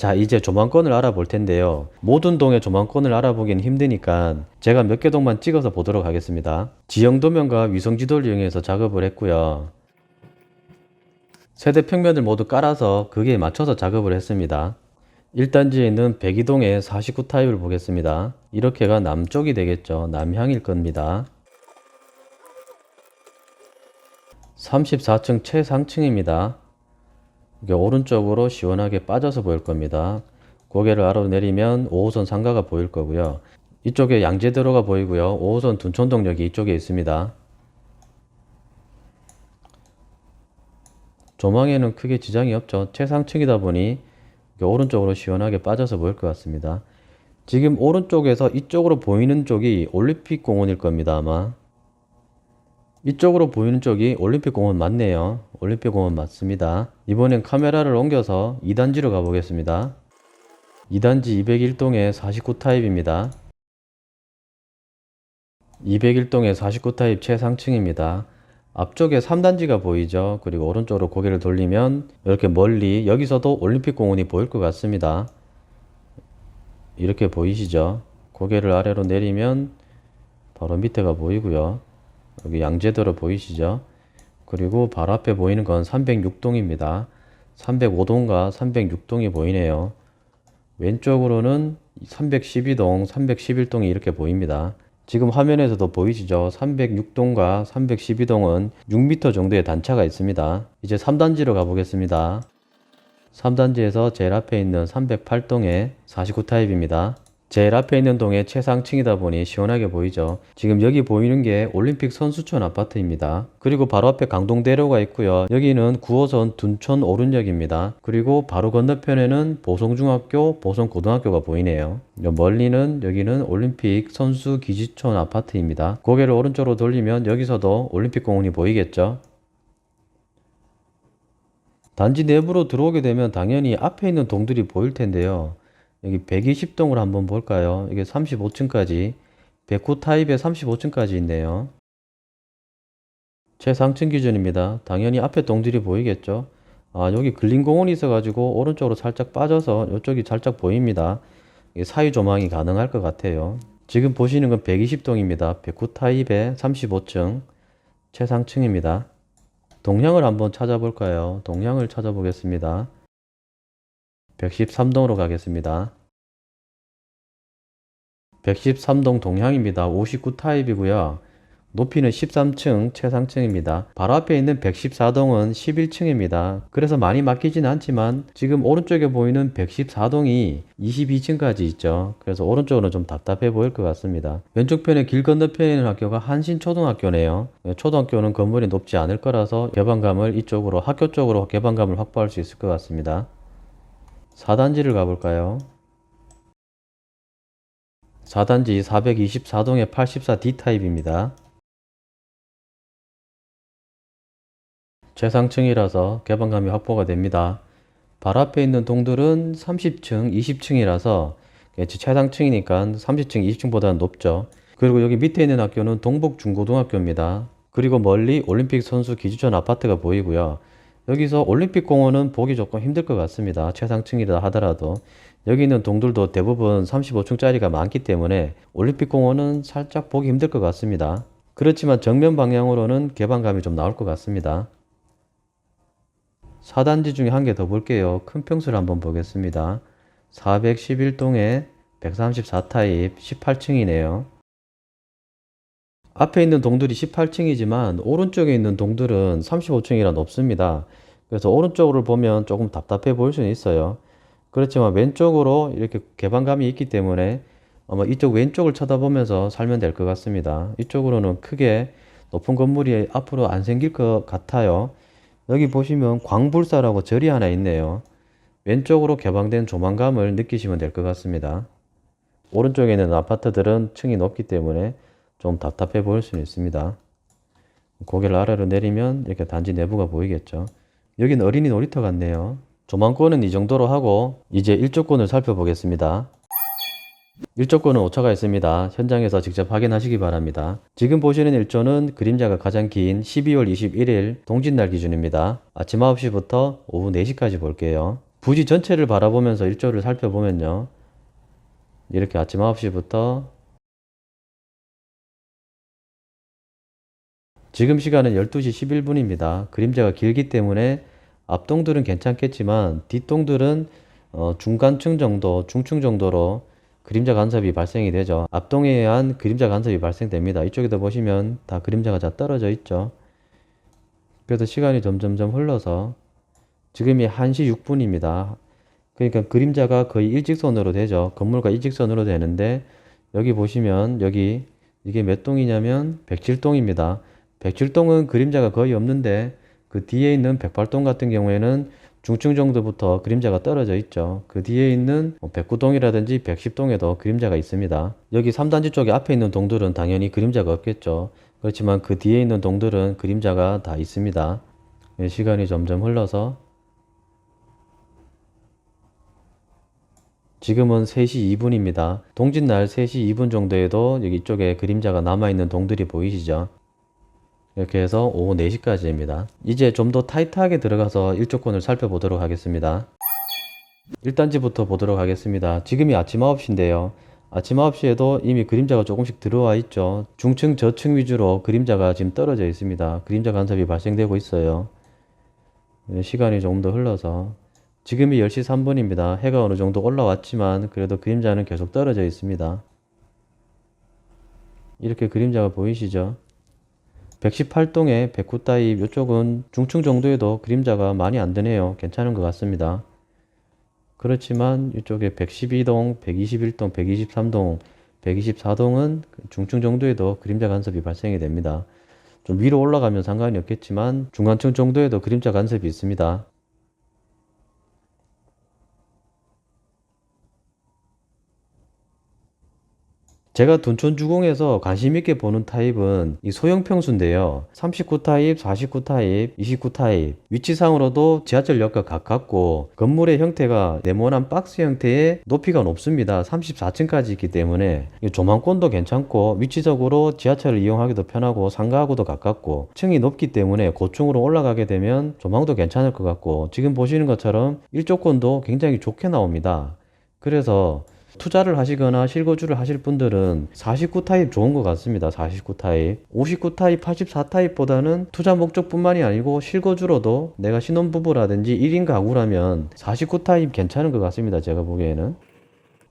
자, 이제 조망권을 알아볼 텐데요. 모든 동의 조망권을 알아보기는 힘드니까 제가 몇 개 동만 찍어서 보도록 하겠습니다. 지형도면과 위성지도를 이용해서 작업을 했고요. 세대 평면을 모두 깔아서 거기에 맞춰서 작업을 했습니다. 1단지에 있는 백이동의 49 타입을 보겠습니다. 이렇게가 남쪽이 되겠죠. 남향일 겁니다. 34층 최상층입니다. 이게 오른쪽으로 시원하게 빠져서 보일 겁니다. 고개를 아래로 내리면 5호선 상가가 보일 거고요. 이쪽에 양재대로가 보이고요. 5호선 둔촌동역이 이쪽에 있습니다. 조망에는 크게 지장이 없죠. 최상층이다 보니 오른쪽으로 시원하게 빠져서 보일 것 같습니다. 지금 오른쪽에서 이쪽으로 보이는 쪽이 올림픽 공원일 겁니다. 아마. 이쪽으로 보이는 쪽이 올림픽 공원 맞네요. 올림픽 공원 맞습니다. 이번엔 카메라를 옮겨서 2단지로 가보겠습니다. 2단지 201동의 49 타입입니다. 201동의 49 타입 최상층입니다. 앞쪽에 3단지가 보이죠. 그리고 오른쪽으로 고개를 돌리면 이렇게 멀리 여기서도 올림픽 공원이 보일 것 같습니다. 이렇게 보이시죠? 고개를 아래로 내리면 바로 밑에가 보이고요. 여기 양재도로 보이시죠? 그리고 바로 앞에 보이는 건 306동입니다. 305동과 306동이 보이네요. 왼쪽으로는 312동, 311동이 이렇게 보입니다. 지금 화면에서도 보이시죠? 306동과 312동은 6m 정도의 단차가 있습니다. 이제 3단지로 가보겠습니다. 3단지에서 제일 앞에 있는 308동의 49 타입입니다. 제일 앞에 있는 동의 최상층이다 보니 시원하게 보이죠. 지금 여기 보이는 게 올림픽 선수촌 아파트입니다. 그리고 바로 앞에 강동대로가 있고요. 여기는 9호선 둔촌 오른역입니다. 그리고 바로 건너편에는 보성중학교, 보성고등학교가 보이네요. 멀리는 여기는 올림픽 선수 기지촌 아파트입니다. 고개를 오른쪽으로 돌리면 여기서도 올림픽 공원이 보이겠죠. 단지 내부로 들어오게 되면 당연히 앞에 있는 동들이 보일 텐데요. 여기 120동을 한번 볼까요? 이게 35층까지 109 타입에 35층까지 있네요. 최상층 기준입니다. 당연히 앞에 동들이 보이겠죠? 아, 여기 근린공원이 있어가지고 오른쪽으로 살짝 빠져서 이쪽이 살짝 보입니다. 사유 조망이 가능할 것 같아요. 지금 보시는 건 120동입니다. 109 타입에 35층 최상층입니다. 동향을 한번 찾아볼까요? 동향을 찾아보겠습니다. 113동으로 가겠습니다. 113동 동향입니다. 59 타입이고요. 높이는 13층 최상층입니다. 바로 앞에 있는 114동은 11층입니다. 그래서 많이 맡기진 않지만 지금 오른쪽에 보이는 114동이 22층까지 있죠. 그래서 오른쪽으로는 좀 답답해 보일 것 같습니다. 왼쪽 편에 길 건너편에 있는 학교가 한신초등학교네요. 초등학교는 건물이 높지 않을 거라서 개방감을 이쪽으로 학교 쪽으로 개방감을 확보할 수 있을 것 같습니다. 4단지를 가볼까요? 4단지 424동의 84D 타입입니다. 최상층이라서 개방감이 확보가 됩니다. 바로 앞에 있는 동들은 30층, 20층이라서 최상층이니까 30층, 20층보다는 높죠. 그리고 여기 밑에 있는 학교는 동북중고등학교입니다. 그리고 멀리 올림픽 선수 기지촌 아파트가 보이고요. 여기서 올림픽 공원은 보기 조금 힘들 것 같습니다. 최상층이라 하더라도. 여기 있는 동들도 대부분 35층짜리가 많기 때문에 올림픽 공원은 살짝 보기 힘들 것 같습니다. 그렇지만 정면 방향으로는 개방감이 좀 나올 것 같습니다. 4단지 중에 한 개 더 볼게요. 큰 평수를 한번 보겠습니다. 411동에 134 타입 18층이네요. 앞에 있는 동들이 18층이지만 오른쪽에 있는 동들은 35층이라 높습니다. 그래서 오른쪽으로 보면 조금 답답해 보일 수는 있어요. 그렇지만 왼쪽으로 이렇게 개방감이 있기 때문에 아마 이쪽 왼쪽을 쳐다보면서 살면 될 것 같습니다. 이쪽으로는 크게 높은 건물이 앞으로 안 생길 것 같아요. 여기 보시면 광불사라고 절이 하나 있네요. 왼쪽으로 개방된 조망감을 느끼시면 될 것 같습니다. 오른쪽에 있는 아파트들은 층이 높기 때문에 좀 답답해 보일 수는 있습니다. 고개를 아래로 내리면 이렇게 단지 내부가 보이겠죠. 여기는 어린이 놀이터 같네요. 조망권은 이 정도로 하고 이제 일조권을 살펴보겠습니다. 일조권은 오차가 있습니다. 현장에서 직접 확인하시기 바랍니다. 지금 보시는 일조는 그림자가 가장 긴 12월 21일 동짓날 기준입니다. 아침 9시부터 오후 4시까지 볼게요. 부지 전체를 바라보면서 일조를 살펴보면요. 이렇게 아침 9시부터 지금 시간은 12시 11분입니다. 그림자가 길기 때문에 앞동들은 괜찮겠지만 뒷동들은 어, 중간층 정도, 중층 정도로 그림자 간섭이 발생이 되죠. 앞동에 의한 그림자 간섭이 발생됩니다. 이쪽에도 보시면 다 그림자가 다 떨어져 있죠. 그래서 시간이 점점점 흘러서 지금이 1시 6분입니다. 그러니까 그림자가 거의 일직선으로 되죠. 건물과 일직선으로 되는데 여기 보시면 여기 이게 몇 동이냐면 107동입니다. 107동은 그림자가 거의 없는데 그 뒤에 있는 108동 같은 경우에는 중층 정도부터 그림자가 떨어져 있죠. 그 뒤에 있는 109동이라든지 110동에도 그림자가 있습니다. 여기 3단지 쪽에 앞에 있는 동들은 당연히 그림자가 없겠죠. 그렇지만 그 뒤에 있는 동들은 그림자가 다 있습니다. 예, 시간이 점점 흘러서 지금은 3시 2분입니다. 동짓날 3시 2분 정도에도 여기 쪽에 그림자가 남아있는 동들이 보이시죠? 이렇게 해서 오후 4시까지입니다. 이제 좀 더 타이트하게 들어가서 일조권을 살펴보도록 하겠습니다. 1단지부터 보도록 하겠습니다. 지금이 아침 9시인데요. 아침 9시에도 이미 그림자가 조금씩 들어와 있죠. 중층, 저층 위주로 그림자가 지금 떨어져 있습니다. 그림자 간섭이 발생되고 있어요. 네, 시간이 조금 더 흘러서 지금이 10시 3분입니다. 해가 어느 정도 올라왔지만 그래도 그림자는 계속 떨어져 있습니다. 이렇게 그림자가 보이시죠? 118동의 109 타입 이쪽은 중층 정도에도 그림자가 많이 안 드네요. 괜찮은 것 같습니다. 그렇지만 이쪽에 112동, 121동, 123동, 124동은 중층 정도에도 그림자 간섭이 발생이 됩니다. 좀 위로 올라가면 상관이 없겠지만 중간층 정도에도 그림자 간섭이 있습니다. 제가 둔촌 주공에서 관심 있게 보는 타입은 이 소형 평수인데요. 39 타입, 49 타입, 29 타입. 위치상으로도 지하철역과 가깝고 건물의 형태가 네모난 박스 형태의 높이가 높습니다. 34층까지 있기 때문에 이 조망권도 괜찮고 위치적으로 지하철을 이용하기도 편하고 상가하고도 가깝고 층이 높기 때문에 고층으로 올라가게 되면 조망도 괜찮을 것 같고 지금 보시는 것처럼 일조권도 굉장히 좋게 나옵니다. 그래서 투자를 하시거나 실거주를 하실 분들은 49 타입 좋은 것 같습니다. 49 타입. 59 타입, 84 타입보다는 투자 목적뿐만이 아니고 실거주로도 내가 신혼부부라든지 1인 가구라면 49 타입 괜찮은 것 같습니다. 제가 보기에는.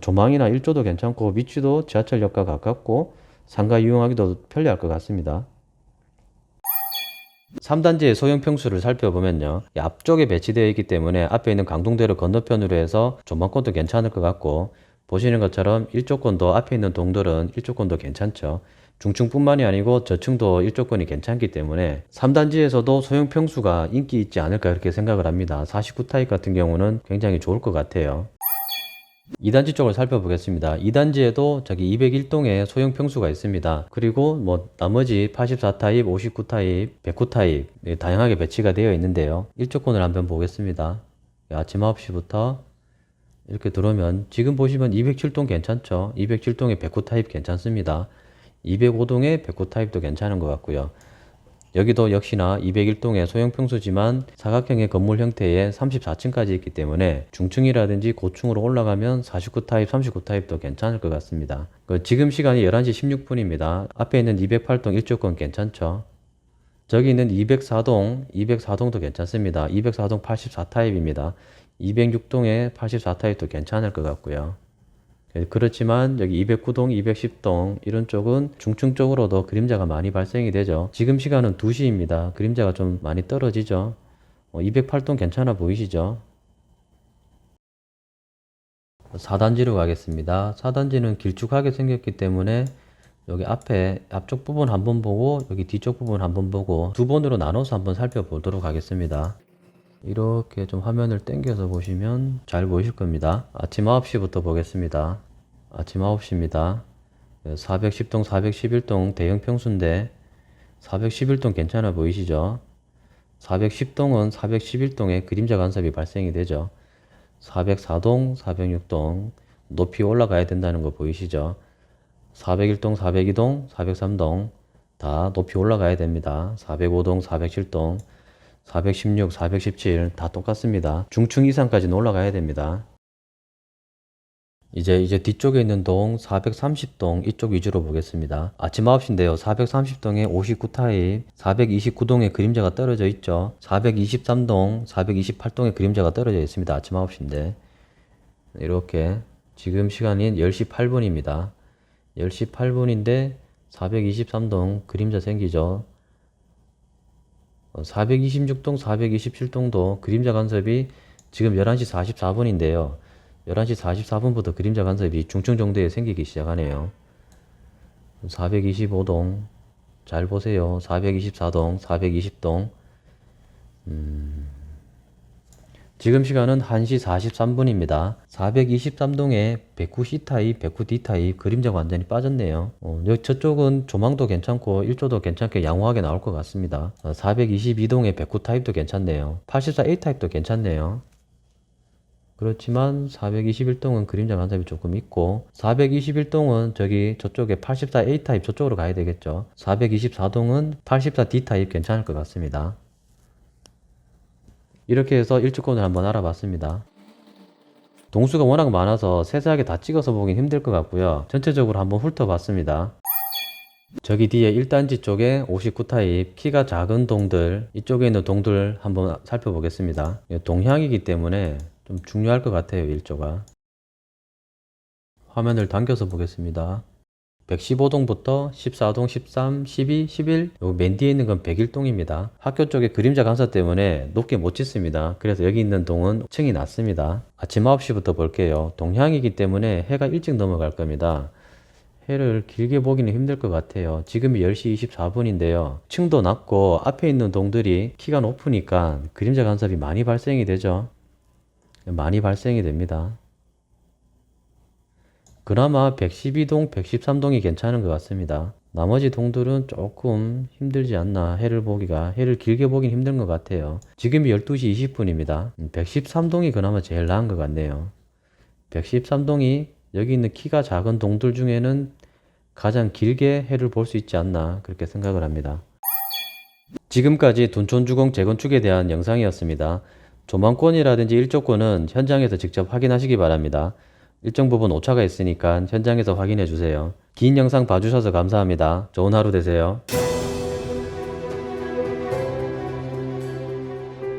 조망이나 일조도 괜찮고 위치도 지하철역과 가깝고 상가 이용하기도 편리할 것 같습니다. 3단지의 소형 평수를 살펴보면요. 이 앞쪽에 배치되어 있기 때문에 앞에 있는 강동대로 건너편으로 해서 조망권도 괜찮을 것 같고 보시는 것처럼 일조권도 앞에 있는 동들은 일조권도 괜찮죠. 중층뿐만이 아니고 저층도 일조권이 괜찮기 때문에 3단지에서도 소형 평수가 인기 있지 않을까 이렇게 생각을 합니다. 49 타입 같은 경우는 굉장히 좋을 것 같아요. 2단지 쪽을 살펴보겠습니다. 2단지에도 저기 201동에 소형 평수가 있습니다. 그리고 뭐 나머지 84 타입, 59 타입, 109 타입 네, 다양하게 배치가 되어 있는데요. 일조권을 한번 보겠습니다. 아침 9시부터 이렇게 들어오면 지금 보시면 207동 괜찮죠? 207동에 109 타입 괜찮습니다. 205동에 109 타입도 괜찮은 것 같고요. 여기도 역시나 201동의 소형 평수지만 사각형의 건물 형태의 34층까지 있기 때문에 중층이라든지 고층으로 올라가면 49 타입, 39 타입도 괜찮을 것 같습니다. 그 지금 시간이 11시 16분입니다. 앞에 있는 208동 일조권 괜찮죠? 저기 있는 204동, 204동도 괜찮습니다. 204동 84 타입입니다. 206동에 84타입도 괜찮을 것 같고요. 예, 그렇지만 여기 209동, 210동 이런 쪽은 중층 쪽으로도 그림자가 많이 발생이 되죠. 지금 시간은 2시입니다. 그림자가 좀 많이 떨어지죠. 208동 괜찮아 보이시죠? 4단지로 가겠습니다. 4단지는 길쭉하게 생겼기 때문에 여기 앞에 앞쪽 부분 한번 보고 여기 뒤쪽 부분 한번 보고 두 번으로 나눠서 한번 살펴보도록 하겠습니다. 이렇게 좀 화면을 당겨서 보시면 잘 보이실 겁니다. 아침 9시부터 보겠습니다. 아침 9시입니다. 410동, 411동 대형 평수인데 411동 괜찮아 보이시죠? 410동은 411동에 그림자 간섭이 발생이 되죠. 404동, 406동 높이 올라가야 된다는 거 보이시죠? 401동, 402동, 403동 다 높이 올라가야 됩니다. 405동, 407동 416, 417 다 똑같습니다. 중층 이상까지는 올라가야 됩니다. 이제 이제 뒤쪽에 있는 동 430동 이쪽 위주로 보겠습니다. 아침 9시인데요. 430동에 59타입, 429동에 그림자가 떨어져 있죠. 423동, 428동에 그림자가 떨어져 있습니다. 아침 9시인데 이렇게 지금 시간이 10시 8분입니다. 10시 8분인데 423동 그림자 생기죠. 426동, 427동도 그림자 간섭이 지금 11시 44분인데요. 11시 44분부터 그림자 간섭이 중층 정도에 생기기 시작하네요. 425동, 잘 보세요. 424동, 420동. 음, 지금 시간은 1시 43분입니다. 423동에 109C 타입, 109D 타입 그림자가 완전히 빠졌네요. 어, 저쪽은 조망도 괜찮고 1조도 괜찮게 양호하게 나올 것 같습니다. 422동에 109 타입도 괜찮네요. 84A 타입도 괜찮네요. 그렇지만 421동은 그림자 간섭이 조금 있고 421동은 저기 저쪽에 84A 타입 저쪽으로 가야 되겠죠. 424동은 84D 타입 괜찮을 것 같습니다. 이렇게 해서 일주권을 한번 알아봤습니다. 동수가 워낙 많아서 세세하게 다 찍어서 보긴 힘들 것 같고요. 전체적으로 한번 훑어봤습니다. 저기 뒤에 1단지 쪽에 59타입 키가 작은 동들 이쪽에 있는 동들 한번 살펴보겠습니다. 동향이기 때문에 좀 중요할 것 같아요 일조가 화면을 당겨서 보겠습니다 115동부터 14동, 13, 12, 11 여기 맨 뒤에 있는 건 101동입니다 학교 쪽에 그림자 간섭 때문에 높게 못 짓습니다 그래서 여기 있는 동은 층이 낮습니다 아침 9시부터 볼게요 동향이기 때문에 해가 일찍 넘어갈 겁니다 해를 길게 보기는 힘들 것 같아요. 지금이 10시 24분인데요. 층도 낮고 앞에 있는 동들이 키가 높으니까 그림자 간섭이 많이 발생이 되죠. 많이 발생이 됩니다. 그나마 112동, 113동이 괜찮은 것 같습니다. 나머지 동들은 조금 힘들지 않나 해를 보기가 해를 길게 보긴 힘든 것 같아요. 지금이 12시 20분입니다. 113동이 그나마 제일 나은 것 같네요. 113동이 여기 있는 키가 작은 동들 중에는 가장 길게 해를 볼 수 있지 않나 그렇게 생각을 합니다. 지금까지 둔촌주공 재건축에 대한 영상이었습니다. 조망권이라든지 일조권은 현장에서 직접 확인하시기 바랍니다. 일정 부분 오차가 있으니까 현장에서 확인해 주세요. 긴 영상 봐주셔서 감사합니다. 좋은 하루 되세요.